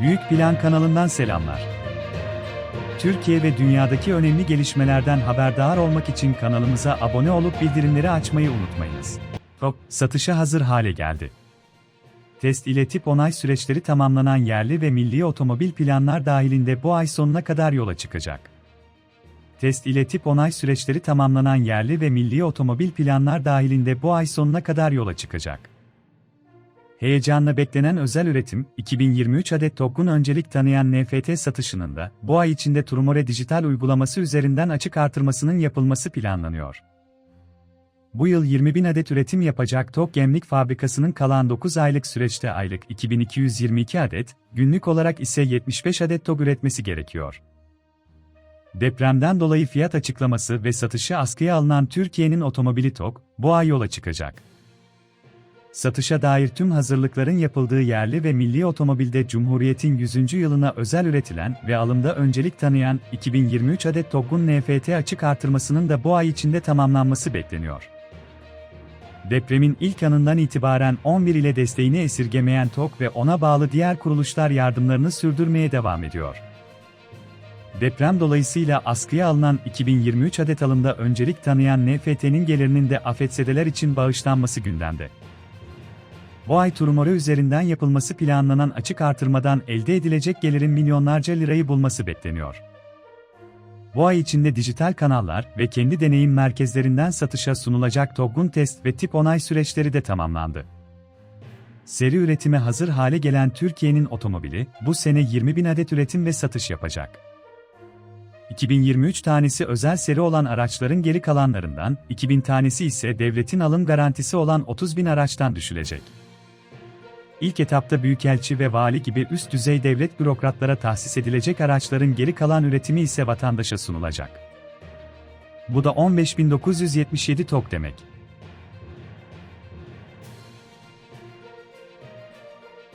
Büyük Plan kanalından selamlar. Türkiye ve dünyadaki önemli gelişmelerden haberdar olmak için kanalımıza abone olup bildirimleri açmayı unutmayınız. TOK, satışa hazır hale geldi. Test ile tip onay süreçleri tamamlanan yerli ve milli otomobil planlar dahilinde bu ay sonuna kadar yola çıkacak. Test ile tip onay süreçleri tamamlanan yerli ve milli otomobil planlar dahilinde bu ay sonuna kadar yola çıkacak. Heyecanla beklenen özel üretim, 2023 adet TOG'un öncelik tanıyan NFT satışının da, bu ay içinde Turmore dijital uygulaması üzerinden açık artırmasının yapılması planlanıyor. Bu yıl 20 bin adet üretim yapacak TOG Gemlik Fabrikası'nın kalan 9 aylık süreçte aylık 2222 adet, günlük olarak ise 75 adet TOG üretmesi gerekiyor. Depremden dolayı fiyat açıklaması ve satışı askıya alınan Türkiye'nin otomobili TOG, bu ay yola çıkacak. Satışa dair tüm hazırlıkların yapıldığı yerli ve milli otomobilde Cumhuriyet'in 100. yılına özel üretilen ve alımda öncelik tanıyan 2023 adet TOG'un NFT açık artırmasının da bu ay içinde tamamlanması bekleniyor. Depremin ilk anından itibaren 11 ile desteğini esirgemeyen TOG ve ona bağlı diğer kuruluşlar yardımlarını sürdürmeye devam ediyor. Deprem dolayısıyla askıya alınan 2023 adet alımda öncelik tanıyan NFT'nin gelirinin de afetzedeler için bağışlanması gündemde. Bu ay Turmore üzerinden yapılması planlanan açık artırmadan elde edilecek gelirin milyonlarca lirayı bulması bekleniyor. Bu ay içinde dijital kanallar ve kendi deneyim merkezlerinden satışa sunulacak TOG'un test ve tip onay süreçleri de tamamlandı. Seri üretime hazır hale gelen Türkiye'nin otomobili, bu sene 20 bin adet üretim ve satış yapacak. 2023 tanesi özel seri olan araçların geri kalanlarından, 2000 tanesi ise devletin alım garantisi olan 30 bin araçtan düşülecek. İlk etapta büyükelçi ve vali gibi üst düzey devlet bürokratlara tahsis edilecek araçların geri kalan üretimi ise vatandaşa sunulacak. Bu da 15.977 TOK demek.